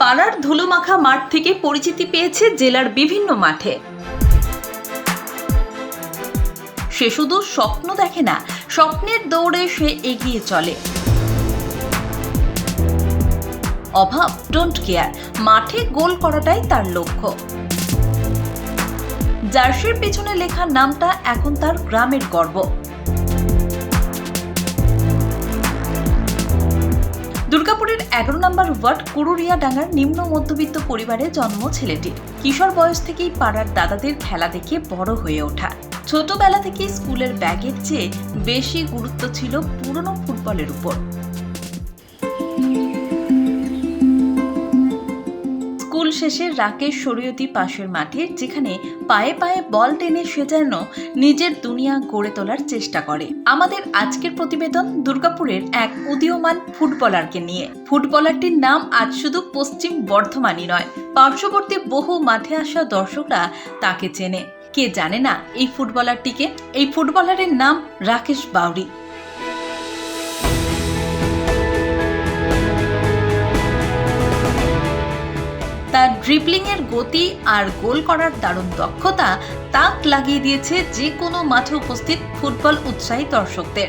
পাড়ার ধুলোমাখা মাঠ থেকে পরিচিতি পেয়েছে জেলার বিভিন্ন মাঠে। সে শুধু স্বপ্ন দেখে না, স্বপ্নের দৌড়ে সে এগিয়ে চলে। অভাব ডোন্ট কেয়ার মাঠে গোল করাটাই তার লক্ষ্য। জার্সির পেছনে লেখা নামটা এখন তার গ্রামের গর্ব। দুর্গাপুরের এগারো নম্বর ওয়ার্ড কুরুরিয়া ডাঙ্গার নিম্ন মধ্যবিত্ত পরিবারে জন্ম ছেলেটির কিশোর বয়স থেকেই পাড়ার দাদাদের খেলা দেখে বড় হয়ে ওঠা। ছোটবেলা থেকেই স্কুলের ব্যাগের চেয়ে বেশি গুরুত্ব ছিল পুরনো ফুটবলের উপর। শেষে রাকেশ শরীয়তি পাশের মাঠে, যেখানে পায়ে পায়ে বল টেনে সে যেন নিজের দুনিয়া গড়ে তোলার চেষ্টা করে। আমাদের আজকের প্রতিবেদন দুর্গাপুরের এক উদীয়মান ফুটবলারকে নিয়ে। ফুটবলারটির নাম আজ শুধু পশ্চিম বর্ধমানই নয়, পার্শ্ববর্তী বহু মাঠে আসা দর্শকরা তাকে চেনে। কে জানে না এই ফুটবলারটিকে? এই ফুটবলারের নাম রাকেশ বাউরি তার ড্রিবলিংয়ের গতি আর গোল করার দারুণ দক্ষতা তাক লাগিয়ে দিয়েছে যে কোনো মাঠে উপস্থিত ফুটবল উৎসাহী দর্শকদের।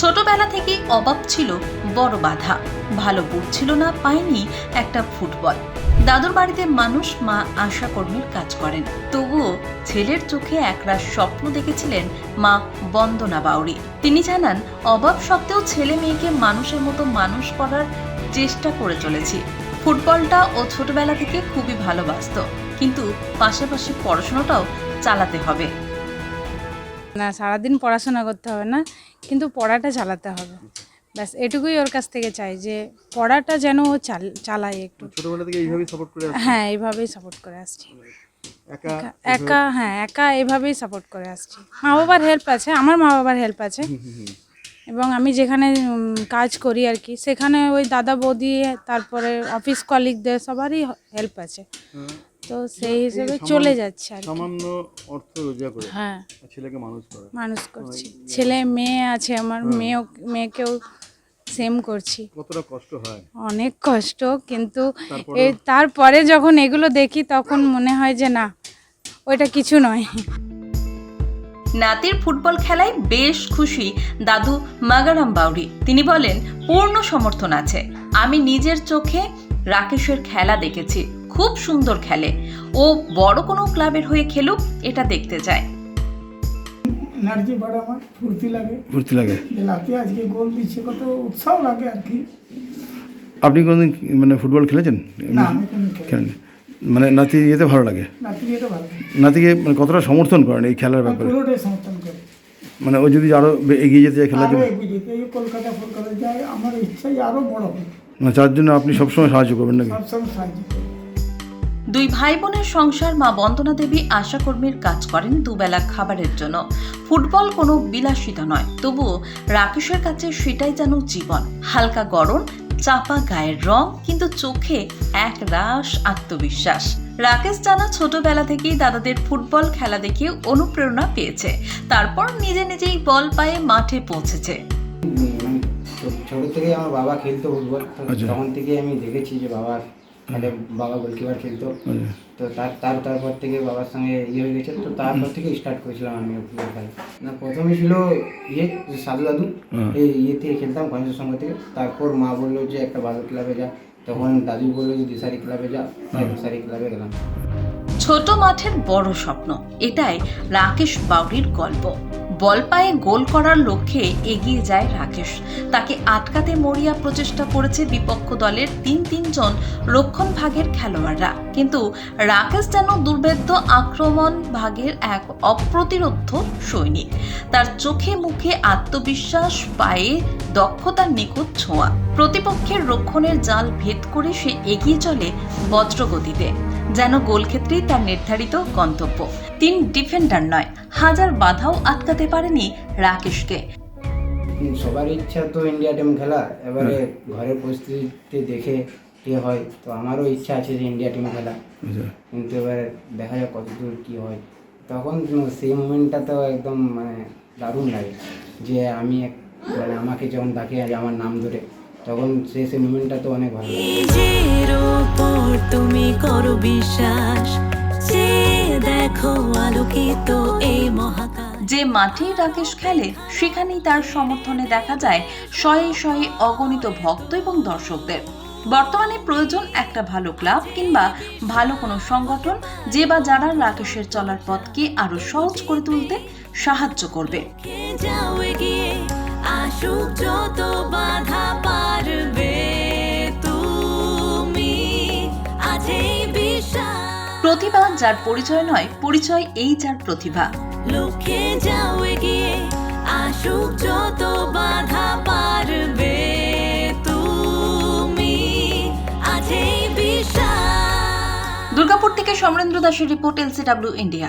ছোটবেলা থেকেই অভাব ছিল বড় বাধা। ভালো বুট ছিল না, পায়নি একটা ফুটবল। দাদুর বাড়িতে মানুষ মা আশা কর্মীর কাজ করেন। তবুও ছেলের চোখে একরাশ স্বপ্ন দেখেছিলেন মা বন্দনা বাউরি। তিনি জানান অভাব সত্ত্বেও ছেলে মেয়েকে মানুষের মতো মানুষ করার চেষ্টা করে চলেছি। ফুটবলটা ও ছোটবেলা থেকে খুবই ভালোবাসতো। কিন্তু পাশাপাশি পড়াশোনাটাও চালাতে হবে। না সারাদিন পড়াশোনা করতে হবে না কিন্তু পড়াটা চালাতে হবে। ব্যাস এটুকুই ওর কাছ থেকে চাই যে পড়াটা যেন ও চালায় একটু। ছোটবেলা থেকে এইভাবেই সাপোর্ট করে আসছে? হ্যাঁ এইভাবেই সাপোর্ট করে আসছি। একা একা হ্যাঁ একা এভাবেই সাপোর্ট করে আসছি। মা বাবার হেল্প আছে আমার মা বাবার হেল্প আছে এবং আমি যেখানে কাজ করি আর কি সেখানে ওই দাদা বৌদি তারপরে অফিস কলিগদের সবারই হেল্প আছে। তো সেই হিসেবে চলে যাচ্ছে আর কি। সামান্য অর্থ রোজগার করে হ্যাঁ। ছেলেকে মানুষ করে। মানুষ করছি। ছেলে মেয়ে আছে আমার মেয়েও মেয়েকেও সেম করছি। কতটা কষ্ট হয়? অনেক কষ্ট কিন্তু এ তারপরে যখন এগুলো দেখি তখন মনে হয় যে না ওইটা কিছু নয়। নাতির ফুটবল খেলায় বেশ খুশি দাদু মাগারাম বাউরি তিনি বলেন পূর্ণ সমর্থন আছে। আমি নিজের চোখে রাকেশের খেলা দেখেছি। খুব সুন্দর খেলে। ও বড় কোনো ক্লাবের হয়ে খেলুক এটা দেখতে চায়। এনার্জি বাড়ে আমার ফুর্তি লাগে। ফুর্তি লাগে। লাতি আজকে গোল দিচ্ছে কত উৎসাহ লাগে আর কি। আপনি কোনোদিন মানে ফুটবল খেলেছেন? না খেলেন। মানে নাতি যেতে ভালো লাগে? নাতি এটা ভালো লাগে। নাতিকে মানে কতটা সমর্থন করেন এই খেলার ব্যাপারে? সমর্থন করি। মানে ও যদি আরও এগিয়ে যেতে চায় খেলার জন্য? কলকাতা ফলকাতা যায় আমার ইচ্ছাই আরও বড় হবে। মানে জন্য আপনি সবসময় সাহায্য করবেন নাকি? দুই ভাই বোনের সংসার মা বন্দনা দেবী আশাকর্মীর কাজ করেন দুবেলা খাবারের জন্য। ফুটবল কোনো বিলাসিতা নয় তবুও রাকেশের কাছে সেটাই যেন জীবন। হালকা গরম চাপা গায়ের রং কিন্তু চোখে এক রাস আত্মবিশ্বাস। রাকেশ জানা ছোটবেলা থেকেই দাদাদের ফুটবল খেলা দেখে অনুপ্রেরণা পেয়েছে। তারপর নিজে নিজেই বল পায়ে মাঠে পৌঁছেছে। ছোট থেকে আমার বাবা খেলতো ফুটবল। আচ্ছা। তখন থেকে আমি দেখেছি যে বাবার খেলে বাবা গোলকিপার খেলতো। আচ্ছা। তো তার তার তারপর থেকে বাবার সঙ্গে ইয়ে হয়ে গেছে। তো তারপর থেকে স্টার্ট করেছিলাম আমি ফুটবল খেলা। না প্রথমে ছিল ইয়ে যে সাধু দাদু এই ইয়ে থেকে খেলতাম গণেশের সঙ্গে থেকে। তারপর মা বলল যে একটা ভালো ক্লাবে যা। তখন দাদু বলল যে দিশারি ক্লাবে যা। তাই দিশারি ক্লাবে গেলাম। ছোট মাঠের বড় স্বপ্ন এটাই রাকেশ বাউরির গল্প। বল পায়ে গোল করার লক্ষ্যে এগিয়ে যায় রাকেশ। তাকে আটকাতে মরিয়া প্রচেষ্টা করেছে বিপক্ষ দলের তিন তিনজন রক্ষণ ভাগের খেলোয়াড়রা। কিন্তু রাকেশ যেন দুর্ভেদ্য আক্রমণ ভাগের এক অপ্রতিরোধ সৈনিক। তার চোখে মুখে আত্মবিশ্বাস, পায়ে দক্ষতার নিখুঁত ছোঁয়া। প্রতিপক্ষের রক্ষণের জাল ভেদ করে সে এগিয়ে চলে বজ্রগতিতে। যেন গোলক্ষেত্রেই তার নির্ধারিত গন্তব্য। তিন ডিফেন্ডার নয় হাজার বাধাও আটকাতে পারেনি রাকেশকে। সবার ইচ্ছা তো ইন্ডিয়া টিম খেলা। এবারে ঘরের পরিস্থিতি দেখে কি হয় তো আমারও ইচ্ছা আছে যে ইন্ডিয়া টিম খেলা। আচ্ছা। কিন্তু এবার দেখা যাক কতদূর কী হয়। তখন সেই মুমেন্টটা তো একদম মানে দারুণ লাগে। যে আমি এক- মানে আমাকে যখন ডাকে আমার নাম ধরে তখন সে সেই মুমেন্টটা তো অনেক ভালো। লাগে তুমি করো বিশ্বাস যে দেখো আলোকিত এই মহাকাশ। যে মাঠে রাকেশ খেলে সেখানেই তার সমর্থনে দেখা যায় শয়ে শয়ে অগণিত ভক্ত এবং দর্শকদের। বর্তমানে প্রয়োজন একটা ভালো ক্লাব কিংবা ভালো কোনো সংগঠন যে বা যারা রাকেশের চলার পথকে আরও সহজ করে তুলতে সাহায্য করবে। আসুক যত বাধা প্রতিভা যার পরিচয় নয় পরিচয় এই যার প্রতিভা। লক্ষ্যে যাও এগিয়ে আসুক যত বাধা পারবে তুমি। বিশ্বাস। দুর্গাপুর থেকে সমরেন্দ্র দাসের report LCW India.